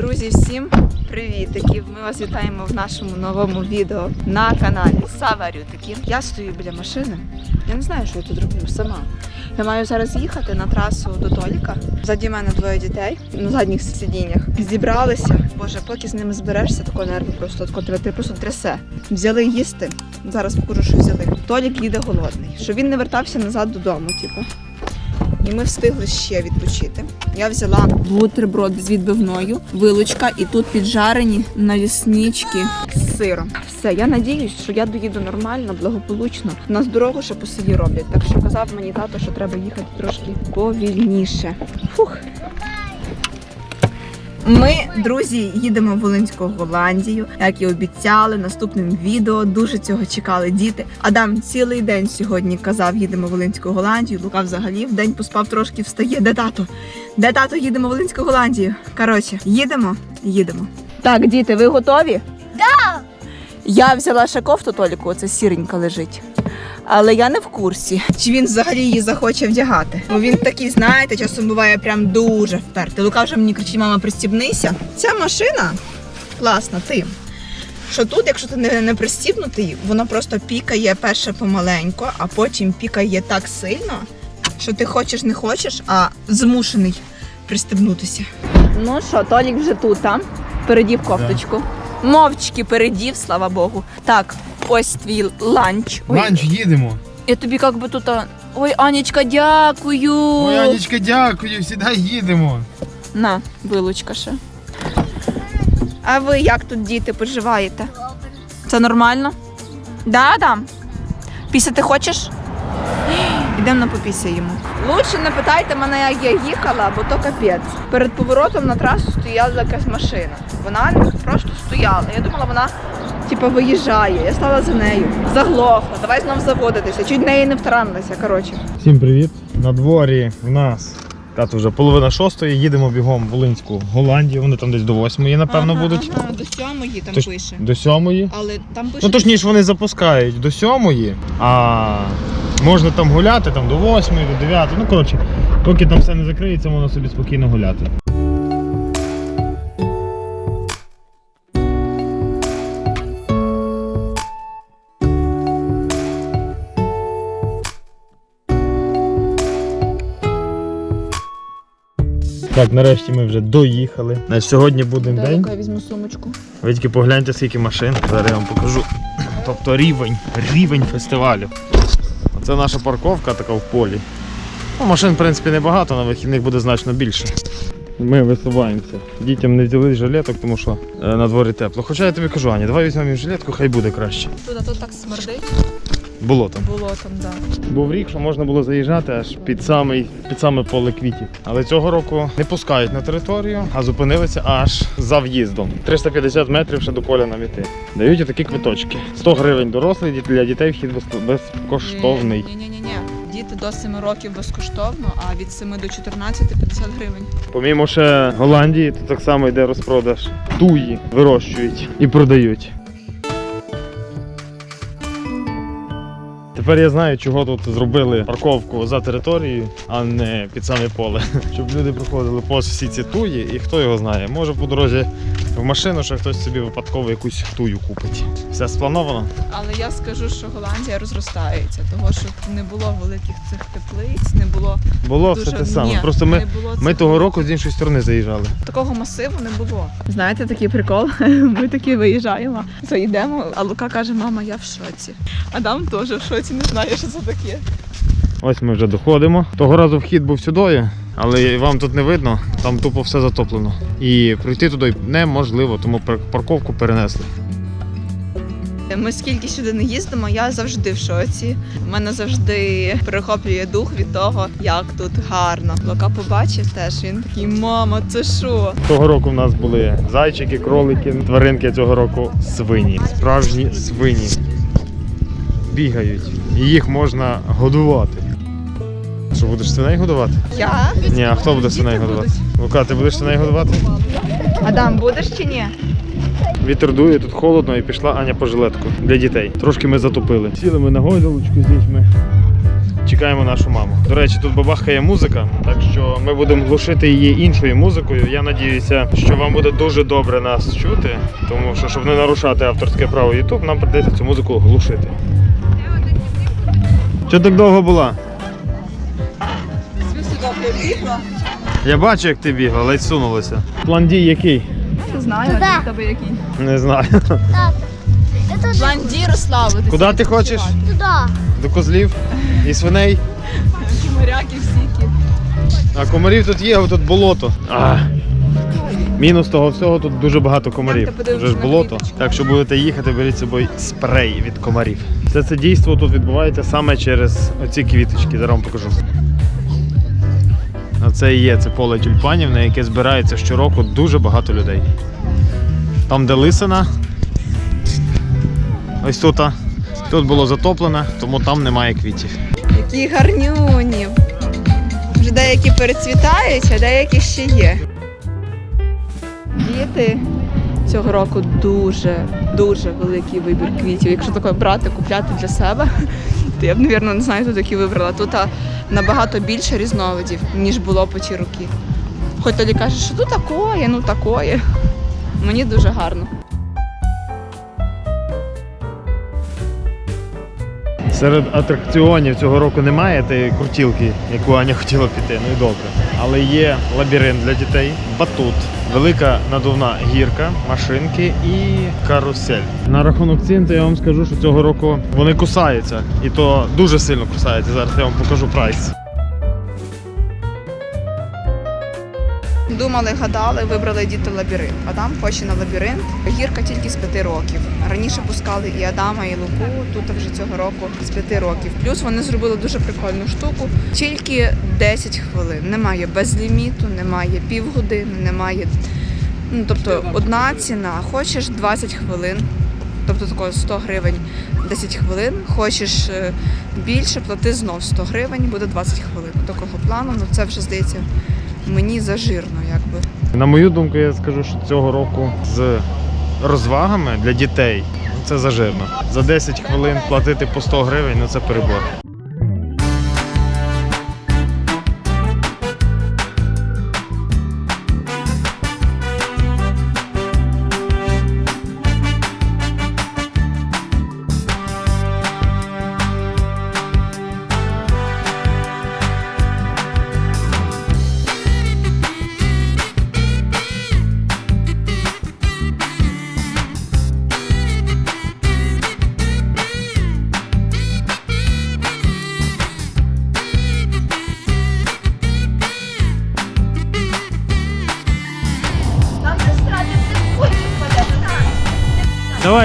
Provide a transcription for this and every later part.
Друзі, всім привітики! Ми вас вітаємо в нашому новому відео на каналі Саварютики. Я стою біля машини. Я не знаю, що я тут роблю сама. Я маю зараз їхати на трасу до Толіка. Ззаді мене двоє дітей на задніх сидіннях. Зібралися. Боже, поки з ними зберешся, тако нерви просто тако тебе ти просто трясе. Взяли їсти. Зараз покажу, що взяли. Толік їде голодний, щоб він не вертався назад додому, типу. І ми встигли ще відпочити. Я взяла бутерброд з відбивною, вилучка і тут піджарені навіснички з сиром. Все, я надіюсь, що я доїду нормально, благополучно. У нас дорогу ще по селі роблять. Так що казав мені тато, що треба їхати трошки повільніше. Фух. Ми, друзі, їдемо в Волинську Голландію, як і обіцяли. Наступним відео дуже цього чекали діти. Адам цілий день сьогодні казав, їдемо в Волинську Голландію. Лука взагалі в день поспав трошки встає. Де тато? Де тато їдемо в Волинську Голландію? Коротше, їдемо, їдемо. Так, діти, ви готові? Да! Я взяла ще кофту Толіку, оце сіренька лежить. Але я не в курсі, чи він взагалі її захоче вдягати. Бо він такий, знаєте, часом буває прям дуже впертий. Лука вже мені кричить, мама, пристібнися. Ця машина класна тим. Що тут, якщо ти не, не пристібнутий, воно просто пікає перше помаленько, а потім пікає так сильно, що ти хочеш не хочеш, а змушений пристебнутися. Ну що, Толік вже тут, а? Передів кофточку. Мовчки передів, слава Богу. Так, ось твій ланч. Ой, Ланч їдемо. я тобі як би тут. Ой, Анічка, дякую. Ой, Анічка, дякую, сідай їдемо. На, вилучка ще. А ви як тут діти поживаєте? Це нормально? Да, Адам? Пісяти хочеш? Ідемо на попісяємо. Лучше не питайте мене, як я їхала, бо то капець. Перед поворотом на трасу стояла якась машина. Вона просто стояла. Я думала, вона типу виїжджає. Я стала за нею. Заглохла. Давай знов заводитися. Чуть неї не втаранилася. Коротше. Всім привіт. На дворі в нас. Тато вже половина шостої, їдемо бігом в Волинську Голландію. Вони там десь до восьмої, напевно, будуть. Ага, до сьомої там Тож- пише. До сьомої. Але там пише. Ну точніше, вони запускають до сьомої, а можна там гуляти там до восьмої, до дев'ятої. Ну коротше, поки там все не закриється, можна собі спокійно гуляти. Так, нарешті ми вже доїхали. Значить, сьогодні буде Дай, день. Я візьму сумочку. Ви тільки погляньте, скільки машин. Зараз я вам покажу. Тобто рівень, рівень фестивалю. Це наша парковка така в полі. Ну, машин, в принципі, небагато, на вихідних буде значно більше. Ми висуваємося. Дітям не взяли жилеток, тому що е, на дворі тепло. Хоча я тобі кажу, Аня, давай візьмемо їм жилетку, хай буде краще. Тут, а тут так смердить. Було там. Було там, да. Був рік, що можна було заїжджати аж під самий, під саме поле квітів. Але цього року не пускають на територію, а зупинилися аж за в'їздом. 350 метрів ще до поля навіти. Дають такі квиточки. 100 гривень дорослий, для дітей вхід безкоштовний. Ні, ні, ні, ні. Діти до 7 років безкоштовно, а від 7 до 14 50 гривень. Помімо ще Голландії, то так само йде розпродаж. Туї вирощують і продають. Тепер я знаю, чого тут зробили парковку за територією, а не під саме поле. Щоб люди проходили повз всі ці туї, і хто його знає. Може по дорозі в машину ще хтось собі випадково якусь тую купить. Все сплановано. Але я скажу, що Голландія розростається, того що не було великих цих теплиць, не було Було дуже все те саме. Ні, Просто ми, було ми того року з іншої сторони заїжджали. такого масиву не було. Знаєте, такий прикол. Ми такі виїжджаємо, то йдемо, а Лука каже, мама, я в шоці. Адам теж в шоці, не знає, що це таке. Ось ми вже доходимо. Того разу вхід був сюди, але вам тут не видно, там тупо все затоплено. І пройти туди неможливо, тому парковку перенесли. Ми скільки сюди не їздимо, я завжди в шоці. У мене завжди перехоплює дух від того, як тут гарно. Лука побачив теж. Він такий, мама, це що? Того року в нас були зайчики, кролики, тваринки цього року свині. Справжні свині. Бігають. І їх можна годувати. Що будеш свиней годувати? Я? Ні, а хто буде свиней годувати? Лука, ти будеш свиней годувати? Адам, будеш чи ні? Вітер дує, тут холодно і пішла Аня по жилетку для дітей. Трошки ми затопили. Сіли ми на гойдалочку з дітьми. чекаємо нашу маму. До речі, тут бабахкає музика, так що ми будемо глушити її іншою музикою. Я надіюся, що вам буде дуже добре нас чути, тому що, щоб не нарушати авторське право YouTube, нам прийдеться цю музику глушити. Що так довго була? Я бачу, як ти бігла, ледь сунулася. План дій який? Не знаю, Туди. а тебе який. Не знаю. План дій розслабитися. Куди ти хочеш? туда. До козлів і свиней. Моряки всікі. А комарів тут є, а тут болото. А. Мінус того всього, тут дуже багато комарів. Вже ж болото. Так що будете їхати, беріть з собою спрей від комарів. Все це дійство тут відбувається саме через оці квіточки. Зараз вам покажу. Оце і є це поле тюльпанів, на яке збирається щороку дуже багато людей. Там, де лисина, ось тут. Тут було затоплено, тому там немає квітів. Які гарнюні. Вже деякі перецвітають, а деякі ще є. Діти цього року дуже, дуже великий вибір квітів. Якщо таке брати, купляти для себе, то я б, мабуть, не знаю, тут які вибрала. Тут набагато більше різновидів, ніж було по ті роки. Хоч тоді каже, що тут такое, ну такое. Мені дуже гарно. Серед атракціонів цього року немає тієї крутілки, яку Аня хотіла піти, ну і добре. Але є лабіринт для дітей, батут, велика надувна гірка, машинки і карусель. На рахунок цін, то я вам скажу, що цього року вони кусаються. І то дуже сильно кусаються. Зараз я вам покажу прайс. Думали, гадали, вибрали діти лабіринт. Адам хоче на лабіринт. Гірка тільки з п'яти років. Раніше пускали і Адама, і Луку. Тут вже цього року з п'яти років. Плюс вони зробили дуже прикольну штуку. Тільки 10 хвилин. Немає безліміту, немає півгодини, немає. Ну тобто одна ціна. Хочеш 20 хвилин. Тобто такого 100 гривень 10 хвилин. Хочеш е, більше, плати знов 100 гривень, буде 20 хвилин. Такого плану, ну це вже здається мені зажирно, якби. На мою думку, я скажу, що цього року з розвагами для дітей ну, це зажирно. За 10 хвилин платити по 100 гривень, ну це перебор.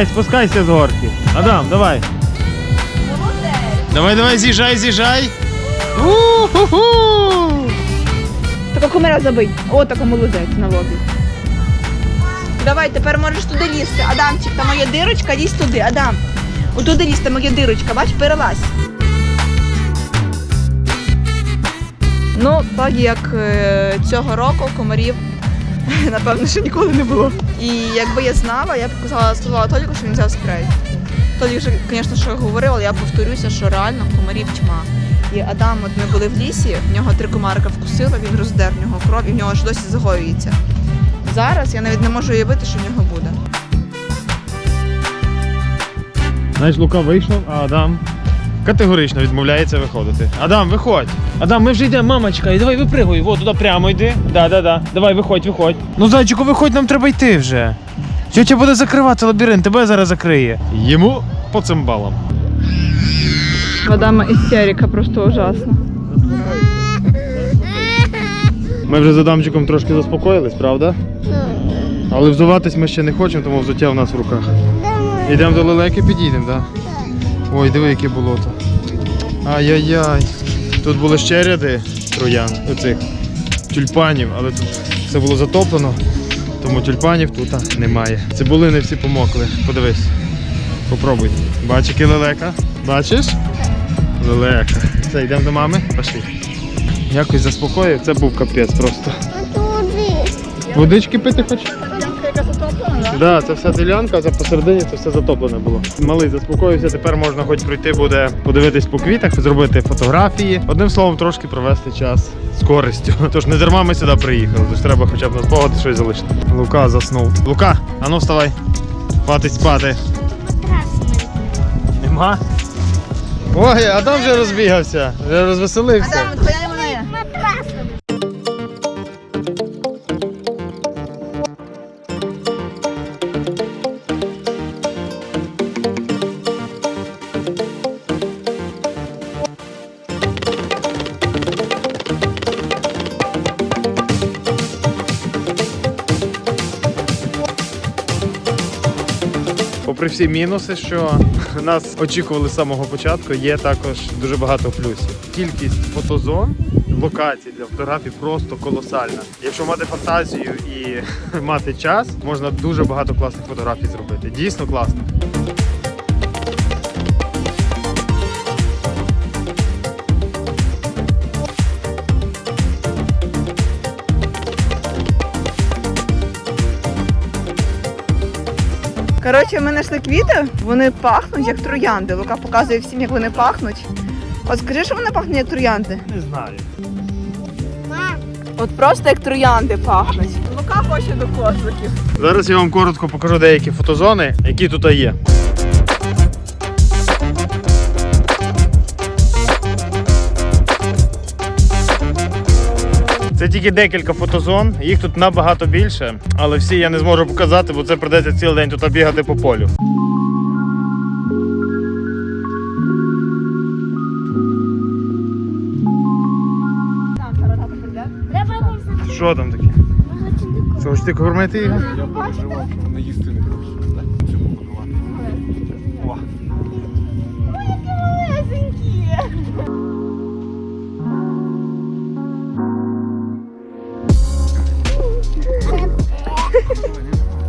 Давай, спускайся з горки. Адам, давай. Давай, давай, з'їжджай, з'їжджай. У-ху-ху! Така кумира забий. О, така молодець на лобі. Давай, тепер можеш туди лізти. Адамчик, там моя дирочка, лізь туди, Адам. Отуди лізь, там моя дирочка, бач, перелазь. Ну, так як е, цього року комарів, напевно, ще ніколи не було. І якби я знала, я б сказала, сказала Толіку, що він взяв спрей. Толік вже, звісно, що говорив, але я повторюся, що реально комарів тьма. І Адам, от ми були в лісі, в нього три комарика вкусило, він роздер в нього кров і в нього ж досі загоюється. Зараз я навіть не можу уявити, що в нього буде. Знаєш, Лука вийшов, а Адам категорично відмовляється виходити. Адам, виходь! Адам, ми вже йдемо, мама чекає, давай випригуй, во, туди прямо йди. Да, да, да. Давай, виходь, виходь. Ну, зайчику, виходь, нам треба йти вже. Тетя буде закривати лабіринт, тебе зараз закриє. Йому по цимбалам. В Адама істерика просто ужасна. Ми вже з Адамчиком трошки заспокоїлись, правда? Але взуватись ми ще не хочемо, тому взуття в нас в руках. Йдемо до лелеки, підійдемо, так? Да? Ой, диви, яке болото. Ай-яй-яй. Тут були ще ряди троян, оцих тюльпанів, але тут все було затоплено, тому тюльпанів тут немає. Цибулини всі помокли. Подивись. Попробуй. Бачиш, який лелека? Бачиш? Лелека. Все, йдемо до мами. Пошли. Якось заспокоїв, це був капець просто. Водички пити хочеш? яка затоплена, Так, да, це вся ділянка, це посередині це все затоплене було. Малий заспокоївся, тепер можна хоч пройти буде подивитись по квітах, зробити фотографії. Одним словом, трошки провести час з користю. Тож не дарма ми сюди приїхали, тож треба хоча б на спогади щось залишити. Лука заснув. Лука, а ну вставай. Хватить спати. Нема? Ой, Адам вже розбігався, вже розвеселився. Всі мінуси, що нас очікували з самого початку, є також дуже багато плюсів. Кількість фотозон, локацій для фотографій просто колосальна. Якщо мати фантазію і мати час, можна дуже багато класних фотографій зробити. Дійсно класно. Коротше, ми знайшли квіти, вони пахнуть як троянди. Лука показує всім, як вони пахнуть. От скажи, що вони пахнуть як троянди. Не знаю. От просто як троянди пахнуть. Лука хоче до козликів. Зараз я вам коротко покажу деякі фотозони, які тут є. Це тільки декілька фотозон, їх тут набагато більше, але всі я не зможу показати, бо це придеться цілий день тут бігати по полю. Що там таке? Що, хочете кормити його? Я переживав, що вони їсти не хочуть.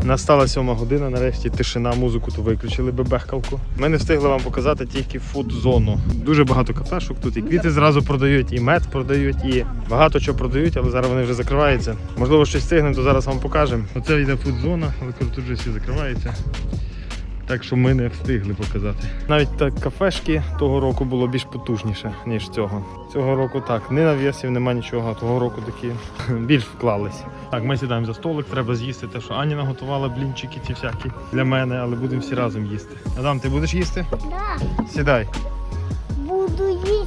Настала сьома година, нарешті тишина, музику то виключили бебехкалку. Ми не встигли вам показати тільки фуд-зону. Дуже багато кафешок тут і квіти зразу продають, і мед продають, і багато чого продають, але зараз вони вже закриваються. Можливо, щось встигнемо, то зараз вам покажемо. Оце йде фуд-зона, але тут вже всі закриваються. Так що ми не встигли показати. Навіть так кафешки того року було більш потужніше, ніж цього. Цього року так, не навісів, нема нічого, того року такі більш вклались. Так, ми сідаємо за столик, треба з'їсти те, що Ані наготувала блінчики ці всякі для мене, але будемо всі разом їсти. Адам, ти будеш їсти? Да, Сідай. буду їсти.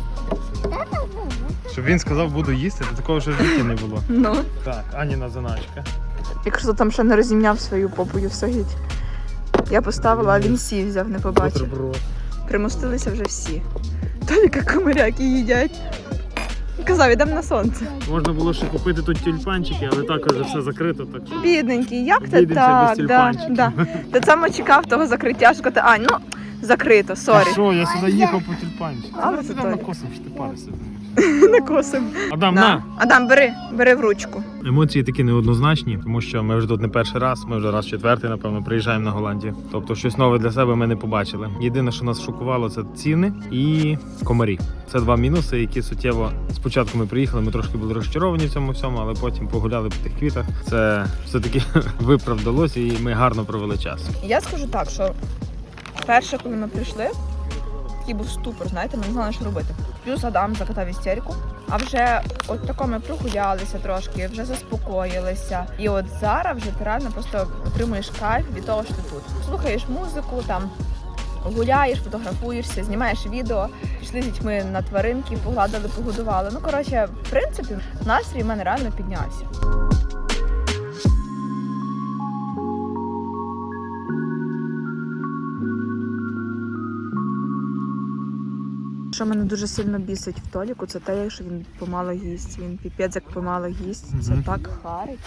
Щоб він сказав, буду їсти, то такого ще в житті не було. Ну, Так, Аніна заначка. якщо там ще не розімняв свою попою все геть. Я поставила, а він сів взяв, не побачив. Бутерброд. Примостилися вже всі. Тільки комаряки їдять. Казав, ідемо на сонце. Можна було ще купити тут тюльпанчики, але також вже все закрито. Так що Бідненький, як без так? Да, да. Ти саме чекав того закриття, що ти, Ань, ну закрито, сорі. що, я сюди їхав по тюльпанчик. Але це той. накосив, що ти паришся. Накосив. Адам, На. на! Адам, бери, бери в ручку. Емоції такі неоднозначні, тому що ми вже тут не перший раз, ми вже раз четвертий, напевно, приїжджаємо на Голландію. Тобто щось нове для себе ми не побачили. Єдине, що нас шокувало, це ціни і комарі. Це два мінуси, які суттєво спочатку ми приїхали. Ми трошки були розчаровані в цьому всьому, але потім погуляли по тих квітах. Це все таки виправдалося, і ми гарно провели час. Я скажу так, що перше, коли ми прийшли, такий був ступор, знаєте, ми не знали, що робити. Плюс Адам закатав істерику, а вже от тако ми прогулялися трошки, вже заспокоїлися. І от зараз вже ти реально просто отримуєш кайф від того, що ти тут. Слухаєш музику, там гуляєш, фотографуєшся, знімаєш відео. Пішли з дітьми на тваринки, погладили, погодували. Ну коротше, в принципі, настрій в мене реально піднявся. Що мене дуже сильно бісить в Толіку, це те, що він помало їсть. Він піпець як помало їсть. Це Мгм. так харить.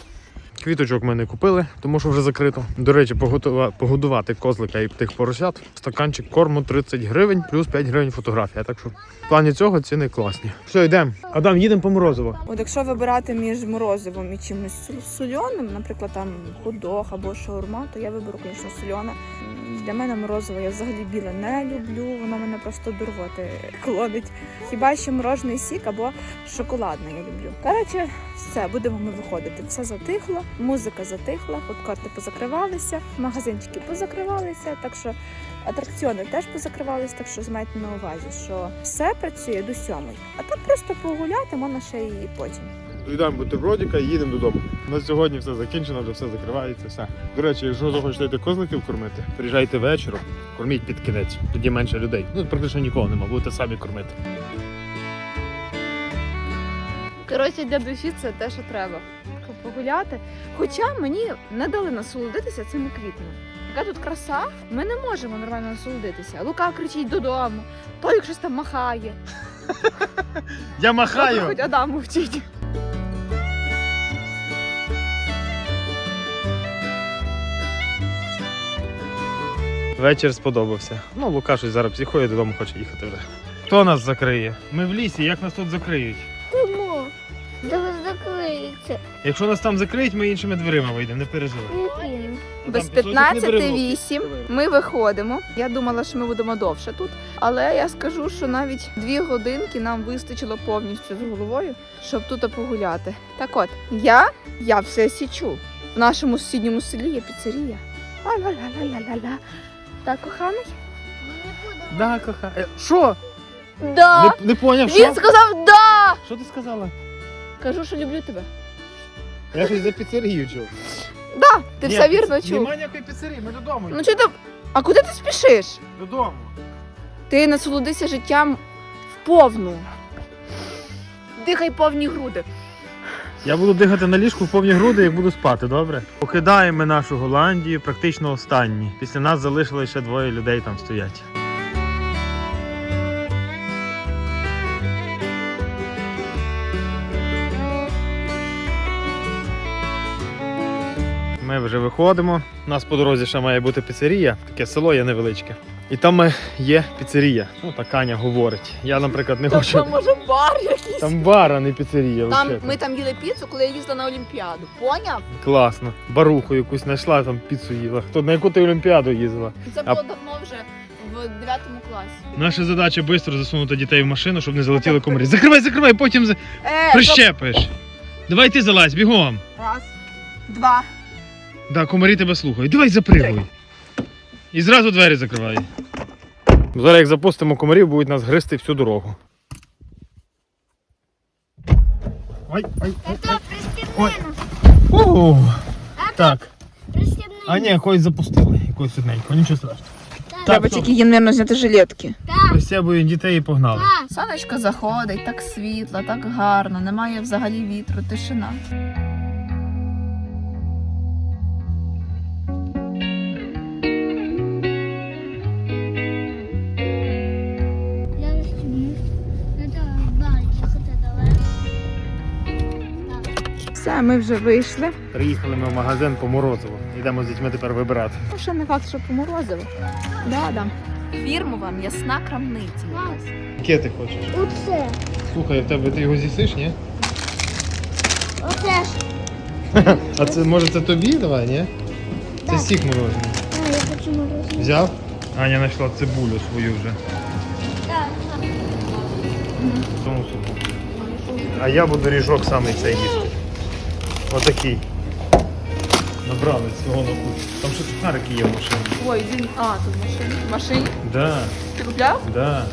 Квіточок ми не купили, тому що вже закрито. До речі, поготува- погодувати козлика і тих поросят. Стаканчик корму 30 гривень, плюс 5 гривень фотографія. Так що в плані цього ціни класні. Все, йдемо. Адам, їдемо по морозиво. От якщо вибирати між морозивом і чимось соль- сольоним, наприклад, там хот-дог або шаурма, то я виберу, звісно, сольоне. М, Для мене морозиво я взагалі біле не люблю, воно мене просто до рвоти клонить. Хіба що морожений сік або шоколадне я люблю. Коротше, Все, будемо ми виходити. Все затихло, музика затихла, фудкарти позакривалися, магазинчики позакривалися, так що атракціони теж позакривалися, так що змайте на увазі, що все працює до сьомої. А так просто погуляти можна ще і потім. Доїдаємо бутербродика і їдемо додому. На сьогодні все закінчено, вже все закривається. Все. До речі, якщо захочете йти козликів кормити, приїжджайте вечором, корміть під кінець. Тоді менше людей. Ну практично нікого нема, будете самі кормити. Коротше, для душі це те, що треба. Погуляти. Хоча мені не дали насолодитися цими квітами. Яка тут краса, ми не можемо нормально насолодитися. Лука кричить додому, той щось там махає. Я махаю! Хоч Адам мовчить. Вечір сподобався. Ну, Лука щось зараз психує, додому хоче їхати вже. Хто нас закриє? Ми в лісі, як нас тут закриють? Тому. Да ви закриється. Якщо нас там закриють, ми іншими дверима вийдемо, не переживай. Без Там пісочок 15-8 ми виходимо. Я думала, що ми будемо довше тут. Але я скажу, що навіть дві годинки нам вистачило повністю з головою, щоб тут погуляти. Так от, я, я все січу. В нашому сусідньому селі є піцерія. Ла-ла-ла-ла-ла-ла. Так, коханий? Да, коха. Е, Що? Да! Не, не поняв, Він що? сказав да! Що ти сказала? Кажу, що люблю тебе. Я щось за піцерію чув. Да, ти Ні, все вірно піц- чув. Нема ніякої піцерії, ми додому. Ну чи ти. А куди ти спішиш? Додому. Ти насолодися життям вповну. Дихай повні груди. Я буду дихати на ліжку в повні груди, як буду спати, добре? Покидаємо нашу Голландію практично останні. Після нас залишилося ще двоє людей там стоять. Ми вже виходимо. У нас по дорозі ще має бути піцерія, таке село є невеличке. І там є піцерія. Ну, так Аня говорить. Я, наприклад, не хочу. Там може бар якийсь. Там бар, а не піцерія. Там взагалі. ми там їли піцу, коли я їздила на Олімпіаду. Поняв? Класно. Баруху якусь знайшла, там піцу їла. Хто на яку ти Олімпіаду їздила? Це А- було давно вже в 9 класі. Наша задача швидко засунути дітей в машину, щоб не залетіли комарі. Закривай, закривай, потім за- Е, прищепиш. Давай ти залазь, бігом. Раз, два. Да, комарі тебе слухають. Давай запригуй. І зразу двері закривай. Зараз як запустимо комарів, будуть нас гризти всю дорогу. Ой, ой, ой, Ой. пристібнено. О, так. А ні, якось запустили, якось одненько, нічого страшного. Треба тільки їм, мабуть, зняти жилетки. Так, Присябую дітей і погнали. так. Сонечко заходить, так світло, так гарно, немає взагалі вітру, тишина. Все, ми вже вийшли. Приїхали ми в магазин по морозиво. Йдемо з дітьми тепер вибирати. Ну, ще не факт, що поморозило. Да, да. Фірмова м'ясна крамниця. Яке ти хочеш? Оце. Слухай, в тебе ти його з'їсиш, ні? Оце ж. А це може це тобі давай, ні? Це Так. сік морожений. А, я хочу морозиво. Взяв? Аня знайшла цибулю свою вже. Так, так. В тому суку. А я буду ріжок самий цей їсти. Отакий. Набрали свого на кучу. Там ще сухарики є в машині. Ой, він. А, тут в машині. В машині? Да, Ти купляв? да.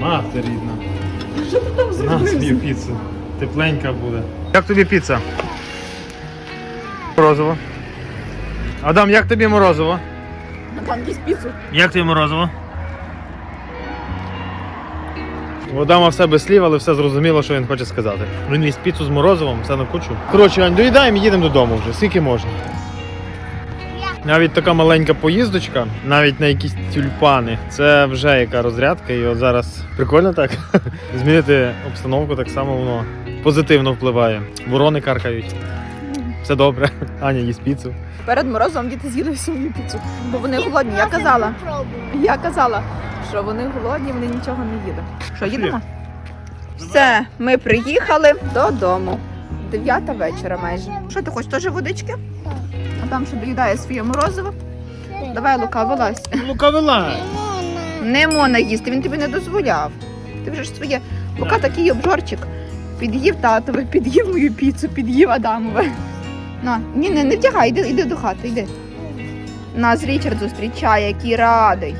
Мати рідна. Що ти там На свою піцу. Тепленька буде. Як тобі піца? Морозиво. Адам, як тобі морозиво? Там якусь піцу. Як тобі морозиво? У Адама в себе слів, але все зрозуміло, що він хоче сказати. Він їсть піцу з морозивом, все на кучу. Коротше, Ань, доїдаємо і їдемо додому вже, скільки можна. Навіть така маленька поїздочка, навіть на якісь тюльпани, це вже яка розрядка. І от зараз прикольно так. Змінити обстановку так само воно позитивно впливає. Ворони каркають. Все добре. Аня їсть піцу. Перед морозом діти з'їли свою піцу. Бо вони голодні. Я казала. Я казала, що вони голодні, вони нічого не їдуть. Що, їдемо? Все, ми приїхали додому. Дев'ята вечора майже. Що ти хочеш, теж водички? А там ще доїдає своє морозиво. Давай, Лука, вилазь. Лука. Лимона. Не можна їсти, він тобі не дозволяв. Ти вже ж своє. Поки такий обжорчик. Під'їв татове, під'їв мою піцу, під'їв Адамове. На, ні, не, не вдягай, іди, іди до хати, йди. Нас Річард зустрічає, який радий.